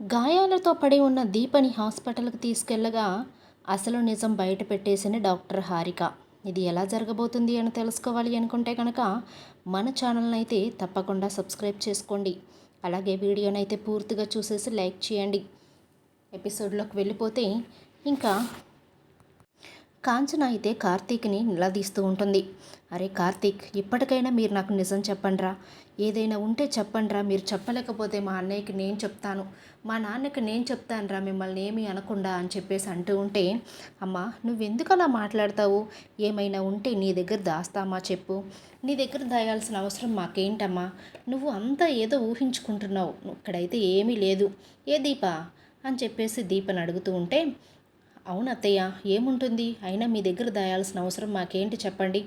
గాయాలతో పడి ఉన్న దీపని హాస్పిటల్కి తీసుకెళ్ళగా అసలు నిజం బయట పెట్టేసింది డాక్టర్ హారిక. ఇది ఎలా జరగబోతుంది అని తెలుసుకోవాలి అనుకుంటే కనుక మన ఛానల్ని అయితే తప్పకుండా సబ్స్క్రైబ్ చేసుకోండి. అలాగే వీడియోని అయితే పూర్తిగా చూసేసి లైక్ చేయండి. ఎపిసోడ్లోకి వెళ్ళిపోతే ఇంకా కాంచన అయితే కార్తీక్ని నిలదీస్తూ ఉంటుంది. అరే కార్తీక్ ఇప్పటికైనా మీరు నాకు నిజం చెప్పండిరా? ఏదైనా ఉంటే చెప్పండిరా? మీరు చెప్పలేకపోతే మా అన్నయ్యకి నేను చెప్తాను. మా నాన్నకి నేను చెప్తానురా మిమ్మల్ని ఏమీ అనకుండా అని చెప్పేసి అంటూ ఉంటే అమ్మా నువ్వెందుకు అలా మాట్లాడతావు? ఏమైనా ఉంటే నీ దగ్గర దాస్తామా చెప్పు? నీ దగ్గర దాయాల్సిన అవసరం మాకేంటమ్మా? నువ్వు అంతా ఏదో ఊహించుకుంటున్నావు. ఇక్కడైతే ఏమీ లేదు. ఏ దీప? అని చెప్పేసి దీపని అడుగుతూ ఉంటే అవును అత్తయ్య ఏముంటుంది? అయినా మీ దగ్గర దాయాల్సిన అవసరం మాకేంటి చెప్పండి?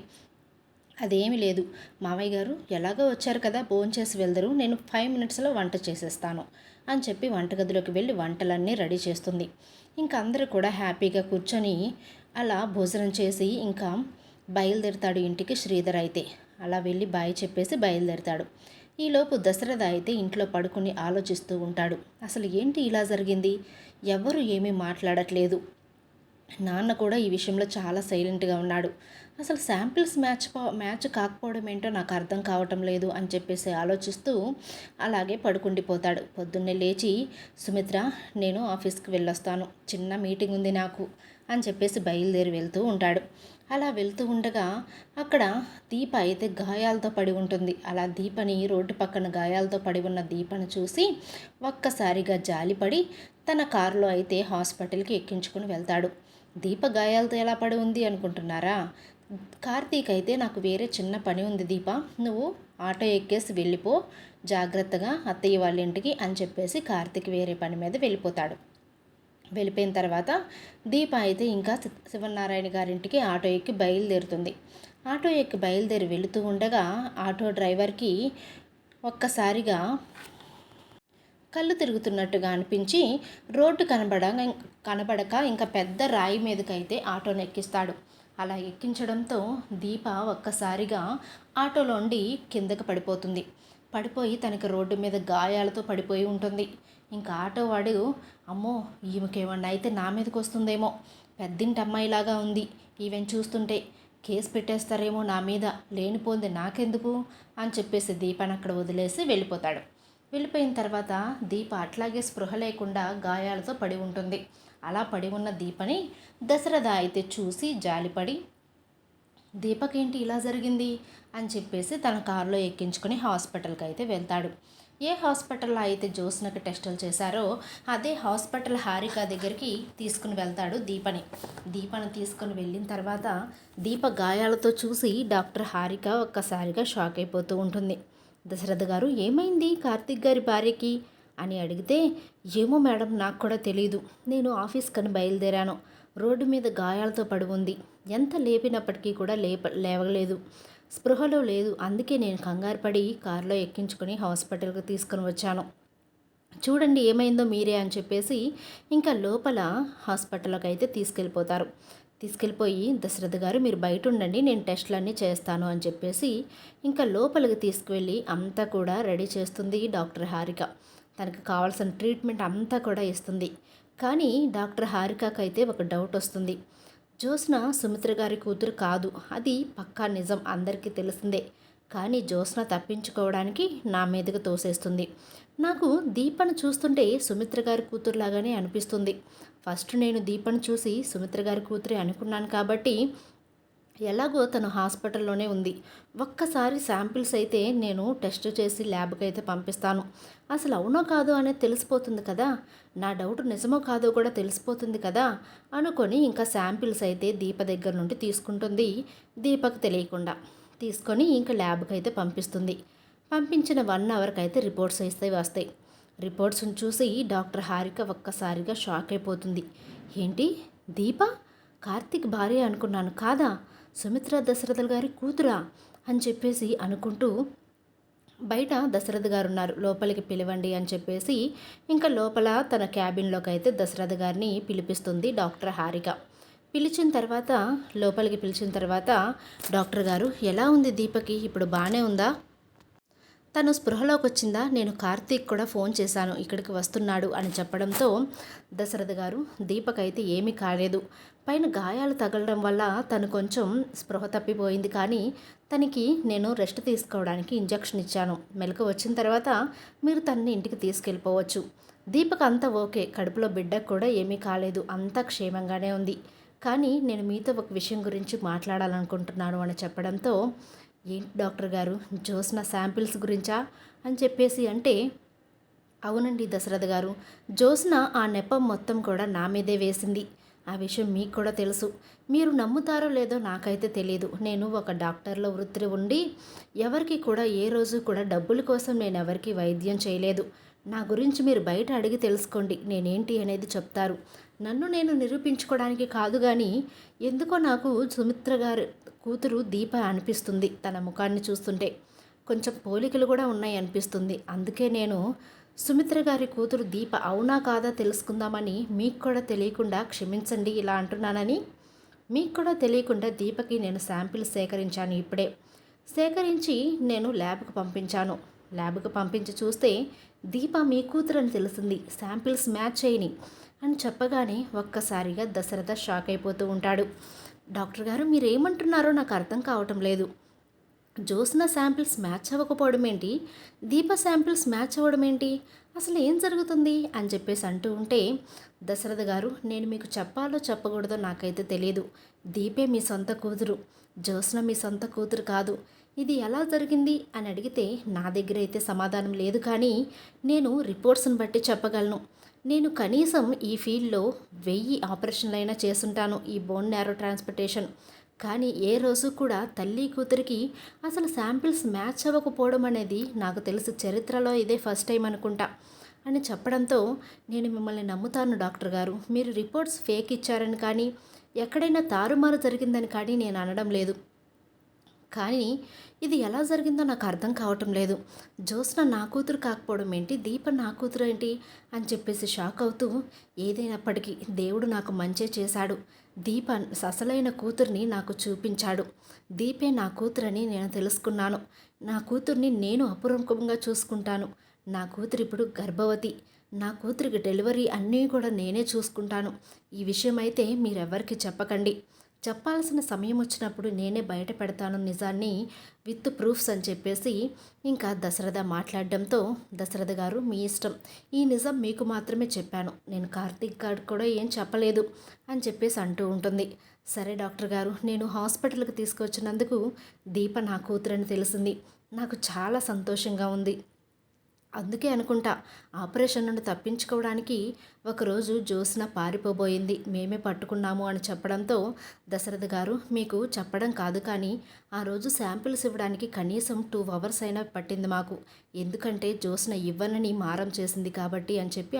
అదేమీ లేదు. మామయ్య గారు ఎలాగో వచ్చారు కదా భోంచేసి వెళ్దరు నేను ఫైవ్ మినిట్స్లో వంట చేసేస్తాను అని చెప్పి వంటగదిలోకి వెళ్ళి వంటలన్నీ రెడీ చేస్తుంది. ఇంకా అందరూ కూడా హ్యాపీగా కూర్చొని అలా భోజనం చేసి ఇంకా బయలుదేరుతాడు ఇంటికి శ్రీధర్ అయితే. అలా వెళ్ళి బాయ్ చెప్పేసి బయలుదేరుతాడు. ఈలోపు దశరథ అయితే ఇంట్లో పడుకుని ఆలోచిస్తూ ఉంటాడు. అసలు ఏంటి ఇలా జరిగింది? ఎవరు ఏమీ మాట్లాడట్లేదు. నాన్న కూడా ఈ విషయంలో చాలా సైలెంట్గా ఉన్నాడు. అసలు శాంపిల్స్ మ్యాచ్ మ్యాచ్ కాకపోవడం ఏంటో నాకు అర్థం కావటం లేదు అని చెప్పేసి ఆలోచిస్తూ అలాగే పడుకుండిపోతాడు. పొద్దున్నే లేచి సుమిత్ర నేను ఆఫీస్కి వెళ్ళొస్తాను. చిన్న మీటింగ్ ఉంది నాకు అని చెప్పేసి బయలుదేరి వెళ్తూ ఉంటాడు. అలా వెళ్తూ ఉండగా అక్కడ దీప అయితే గాయాలతో పడి ఉంటుంది. అలా దీపని రోడ్డు పక్కన గాయాలతో పడి ఉన్న దీపను చూసి ఒక్కసారిగా జాలిపడి తన కారులో అయితే హాస్పిటల్కి ఎక్కించుకుని వెళ్తాడు. దీప గాయాలతో ఎలా పడి ఉంది అనుకుంటున్నారా? కార్తీక్ అయితే నాకు వేరే చిన్న పని ఉంది దీప. నువ్వు ఆటో ఎక్కేసి వెళ్ళిపో. జాగ్రత్తగా అత్తయ్య వాళ్ళ ఇంటికి అని చెప్పేసి కార్తీక్ వేరే పని మీద వెళ్ళిపోతాడు. వెళ్ళిపోయిన తర్వాత దీప అయితే ఇంకా శివనారాయణ గారింటికి ఆటో ఎక్కి బయలుదేరుతుంది. ఆటో ఎక్కి బయలుదేరి వెళుతూ ఉండగా ఆటో డ్రైవర్కి ఒక్కసారిగా కళ్ళు తిరుగుతున్నట్టుగా అనిపించి రోడ్డు కనబడ కనబడక ఇంకా పెద్ద రాయి మీదకైతే ఆటోను ఎక్కిస్తాడు. అలా ఎక్కించడంతో దీప ఒక్కసారిగా ఆటోలోండి కిందకు పడిపోతుంది. పడిపోయి తనకి రోడ్డు మీద గాయాలతో పడిపోయి ఉంటుంది. ఇంకా ఆటో వాడు అమ్మో ఈమెకేమన్నా అయితే నా మీదకి వస్తుందేమో పెద్దింటి అమ్మాయిలాగా ఉంది. ఈవెన్ చూస్తుంటే కేసు పెట్టేస్తారేమో నా మీద. లేనిపోంది నాకెందుకు? అని చెప్పేసి దీపాన్ని అక్కడ వదిలేసి వెళ్ళిపోతాడు. వెళ్ళిపోయిన తర్వాత దీప అట్లాగే స్పృహ లేకుండా గాయాలతో పడి ఉంటుంది. అలా పడి ఉన్న దీపని దశరథ అయితే చూసి జాలిపడి దీపకేంటి ఇలా జరిగింది? అని చెప్పేసి తన కారులో ఎక్కించుకొని హాస్పిటల్కి అయితే వెళ్తాడు. ఏ హాస్పిటల్లో అయితే జ్యోత్స్నకి టెస్టులు చేశారో అదే హాస్పిటల్ హారిక దగ్గరికి తీసుకుని వెళ్తాడు దీపని. దీపని తీసుకుని వెళ్ళిన తర్వాత దీప గాయాలతో చూసి డాక్టర్ హారిక ఒక్కసారిగా షాక్ అయిపోతూ ఉంటుంది. దశరథ గారు ఏమైంది? కార్తిక్ గారి భార్యకి? అని అడిగితే ఏమో మేడం నాకు కూడా తెలియదు నేను ఆఫీస్ కని బయలుదేరాను. రోడ్డు మీద గాయాలతో పడి ఉంది. ఎంత లేపినప్పటికీ కూడా లేప లేవలేదు. స్పృహలో లేదు. అందుకే నేను కంగారు పడి కారులో ఎక్కించుకొని హాస్పిటల్కి తీసుకుని వచ్చాను. చూడండి ఏమైందో మీరే అని చెప్పేసి ఇంకా లోపల హాస్పిటల్కి అయితే తీసుకెళ్ళిపోతారు. తీసుకెళ్ళిపోయి దశరథ గారు మీరు బయట ఉండండి నేను టెస్టులన్నీ చేస్తాను అని చెప్పేసి ఇంకా లోపలికి తీసుకువెళ్ళి అంతా కూడా రెడీ చేస్తుంది డాక్టర్ హారిక. తనకు కావాల్సిన ట్రీట్మెంట్ అంతా కూడా ఇస్తుంది. కానీ డాక్టర్ హారికకు అయితే ఒక డౌట్ వస్తుంది. జ్యోత్స్న సుమిత్ర గారి కూతురు కాదు. అది పక్కా నిజం అందరికీ తెలిసిందే. కానీ జ్యోత్స్న తప్పించుకోవడానికి నా మీదకు తోసేస్తుంది. నాకు దీపను చూస్తుంటే సుమిత్ర గారి కూతురులాగానే అనిపిస్తుంది. ఫస్ట్ నేను దీపను చూసి సుమిత్ర గారి కూతురే అనుకున్నాను కాబట్టి ఎలాగో తను హాస్పిటల్లోనే ఉంది. ఒక్కసారి శాంపిల్స్ అయితే నేను టెస్ట్ చేసి ల్యాబ్కి అయితే పంపిస్తాను. అసలు అవునో కాదో అనేది తెలిసిపోతుంది కదా? నా డౌట్ నిజమో కాదో కూడా తెలిసిపోతుంది కదా? అనుకొని ఇంకా శాంపిల్స్ అయితే దీప దగ్గర నుండి తీసుకుంటుంది. దీపకు తెలియకుండా తీసుకొని ఇంకా ల్యాబ్కి అయితే పంపిస్తుంది. పంపించిన వన్ అవర్కి అయితే రిపోర్ట్స్ అయితే వస్తాయి. రిపోర్ట్స్ని చూసి డాక్టర్ హారిక ఒక్కసారిగా షాక్ అయిపోతుంది. ఏంటి? దీప? కార్తిక్ భార్య అనుకున్నాను. కాదా? సుమిత్ర దశరథ గారి కూతురా అని చెప్పేసి అనుకుంటూ బయట దశరథ గారు ఉన్నారు. లోపలికి పిలవండి అని చెప్పేసి ఇంకా లోపల తన క్యాబిన్లోకి అయితే దశరథ గారిని పిలిపిస్తుంది డాక్టర్ హారిక. పిలిచిన తర్వాత లోపలికి పిలిచిన తర్వాత డాక్టర్ గారు ఎలా ఉంది దీపకి? ఇప్పుడు బాగానే ఉందా? తను స్పృహలోకి వచ్చిందా నేను కార్తీక్ కూడా ఫోన్ చేశాను. ఇక్కడికి వస్తున్నాడు అని చెప్పడంతో దశరథ గారు దీపక్ అయితే ఏమీ కాలేదు. పైన గాయాలు తగలడం వల్ల తను కొంచెం స్పృహ తప్పిపోయింది కానీ తనకి నేను రెస్ట్ తీసుకోవడానికి ఇంజెక్షన్ ఇచ్చాను. మెలకు వచ్చిన తర్వాత మీరు తనని ఇంటికి తీసుకెళ్ళిపోవచ్చు. దీపక్ అంతా ఓకే. కడుపులో బిడ్డకు కూడా ఏమీ కాలేదు. అంతా క్షేమంగానే ఉంది. కానీ నేను మీతో ఒక విషయం గురించి మాట్లాడాలనుకుంటున్నాను అని చెప్పడంతో ఏంటి డాక్టర్ గారు? జోస్న శాంపిల్స్ గురించా? అని చెప్పేసి అంటే అవునండి దశరథ గారు. జోస్న ఆ నెపం మొత్తం కూడా నా మీదే వేసింది. ఆ విషయం మీకు కూడా తెలుసు. మీరు నమ్ముతారో లేదో నాకైతే తెలియదు నేను ఒక డాక్టర్లో వృత్తి ఉండి ఎవరికి కూడా ఏ రోజు కూడా డబ్బుల కోసం నేను ఎవరికి వైద్యం చేయలేదు. నా గురించి మీరు బయట అడిగి తెలుసుకోండి. నేనేంటి అనేది చెప్తారు. నన్ను నేను నిరూపించుకోవడానికి కాదు కానీ ఎందుకో నాకు సుమిత్ర గారు కూతురు దీప అనిపిస్తుంది తన ముఖాన్ని చూస్తుంటే. కొంచెం పోలికలు కూడా ఉన్నాయి అనిపిస్తుంది. అందుకే నేను సుమిత్ర గారి కూతురు దీప అవునా కాదా తెలుసుకుందామని మీకు కూడా తెలియకుండా క్షమించండి ఇలా అంటున్నానని. మీకు కూడా తెలియకుండా దీపకి నేను శాంపిల్ సేకరించాను ఇప్పుడే. సేకరించి నేను ల్యాబ్కు పంపించాను. ల్యాబ్కు పంపించి చూస్తే దీప మీ కూతురని తెలిసింది శాంపిల్స్ మ్యాచ్ చేయని అని చెప్పగానే ఒక్కసారిగా దశరథ షాక్ అయిపోతూ ఉంటాడు. డాక్టర్ గారు మీరు ఏమంటున్నారో నాకు అర్థం కావటం లేదు. జోస్న శాంపిల్స్ మ్యాచ్ అవ్వకపోవడం ఏంటి? దీప శాంపిల్స్ మ్యాచ్ అవ్వడం ఏంటి? అసలు ఏం జరుగుతుంది? అని చెప్పేసి అంటూ ఉంటే దశరథ గారు నేను మీకు చెప్పాలో చెప్పకూడదో నాకైతే తెలియదు. దీపే మీ సొంత కూతురు. జోస్న మీ సొంత కూతురు కాదు. ఇది ఎలా జరిగింది అని అడిగితే నా దగ్గర అయితే సమాధానం లేదు కానీ నేను రిపోర్ట్స్ని బట్టి చెప్పగలను. నేను కనీసం ఈ ఫీల్డ్లో వెయ్యి ఆపరేషన్లైనా చేసుంటాను ఈ బోన్ నేరో ట్రాన్స్పోర్టేషన్ కానీ ఏ రోజు కూడా తల్లి కూతురికి అసలు శాంపిల్స్ మ్యాచ్ అవ్వకపోవడం అనేది నాకు తెలిసి చరిత్రలో ఇదే ఫస్ట్ టైం అనుకుంటా అని చెప్పడంతో నేను మిమ్మల్ని నమ్ముతాను డాక్టర్ గారు. మీరు రిపోర్ట్స్ ఫేక్ ఇచ్చారని కానీ ఎక్కడైనా తారుమారు జరిగిందని కానీ నేను అనడం లేదు. కానీ ఇది ఎలా జరిగిందో నాకు అర్థం కావటం లేదు. జ్యోత్స్న నా కూతురు కాకపోవడం ఏంటి? దీప నా కూతురు ఏంటి? అని చెప్పేసి షాక్ అవుతూ ఏదైనప్పటికీ దేవుడు నాకు మంచే చేశాడు. దీప అసలైన కూతుర్ని నాకు చూపించాడు. దీపే నా కూతురని నేను తెలుసుకున్నాను. నా కూతుర్ని నేను అపురూపంగా చూసుకుంటాను. నా కూతురు ఇప్పుడు గర్భవతి. నా కూతురికి డెలివరీ అన్నీ కూడా నేనే చూసుకుంటాను. ఈ విషయం అయితే మీరెవ్వరికి చెప్పకండి. చెప్పాల్సిన సమయం వచ్చినప్పుడు నేనే బయట పెడతాను నిజాన్ని విత్ ప్రూఫ్స్ అని చెప్పేసి ఇంకా దశరథ మాట్లాడడంతో దశరథ గారు మీ ఇష్టం. ఈ నిజం మీకు మాత్రమే చెప్పాను. నేను కార్తీక్ గారు కూడా ఏం చెప్పలేదు అని చెప్పేసి అంటూ ఉంటుంది. సరే డాక్టర్ గారు నేను హాస్పిటల్కి తీసుకొచ్చినందుకు దీప నా కూతురని తెలిసింది. నాకు చాలా సంతోషంగా ఉంది. అందుకే అనుకుంటా ఆపరేషన్ నుండి తప్పించుకోవడానికి ఒకరోజు జ్యోత్స్న పారిపోబోయింది. మేమే పట్టుకున్నాము అని చెప్పడంతో దశరథ గారు మీకు చెప్పడం కాదు కానీ ఆ రోజు శాంపిల్స్ ఇవ్వడానికి కనీసం టూ అవర్స్ అయినా పట్టింది మాకు. ఎందుకంటే జ్యోత్స్న ఇవ్వనని మారం చేసింది కాబట్టి అని చెప్పి